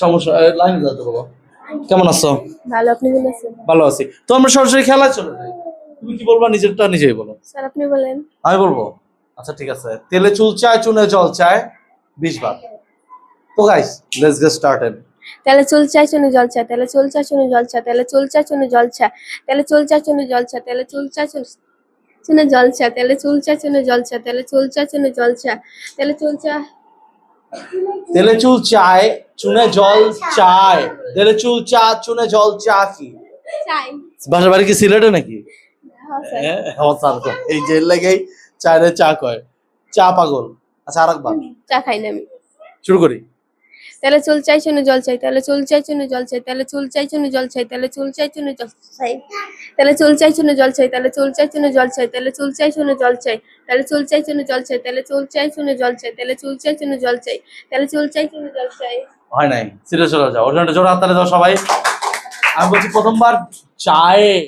সমস্যা লাইনে যাতে বাবা কেমন আছো ভালো আপনি বলেছেন ভালো আছি তো আমরা সরাসরি খেলায় চলে যাই তুমি কি বলবা নিজেরটা নিজেই বলো স্যার আপনি বলেন আমি বলব আচ্ছা ঠিক আছে তেলে চুল চায় চুনে জল চায় বিশ বার তো গাইস লেটস গেট স্টার্টেড তাহলে চুল চাই চুনে জল চা তাহলে চুল চা চুনে জল চা তাহলে চুল চা চুনে জল চা তাহলে চুল চা চুনে জল চা তাহলে চুল চা চুনে জল চা তাহলে চুল চা চুনে জল চা তাহলে চুল চা চুনে জল চা তাহলে চুল চা তেলে চুল চায় চুনে জল চায় তেলে চুল চা চুনে জল চা কি চাই বাসা বাড়ি কি সিলেটে নাকি হ্যাঁ হ্যাঁ, হ্যাঁ। এই যে লেগেই চায়রে চা কয় চা পাগল আচ্ছা আর একবার চা খাই না আমি শুরু করি তাহলে চুল চাই চুনে জল চাই তাহলে চুল চাই চুনে জল চাই তাহলে চুল চাই চুনে জল চাই তাহলে চুল চাই চুনে জল চাই তাহলে চুল চাই চুনে জল চাই তাহলে চুল চাই চুনে জল চাই তাহলে চুল চাই চুনে জল চাই তাহলে চুল চাই চুনে জল চাই তাহলে চুল চাই চুনে জল চাই তাহলে চুল চাই চুনে জল চাই তাহলে চুল চাই চুনে জল চাই হয় নাই। সিরিয়াস চলে যাও জন্য জোর হাততালে যাও সবাই। আমি বলছি প্রথমবার চায়ে।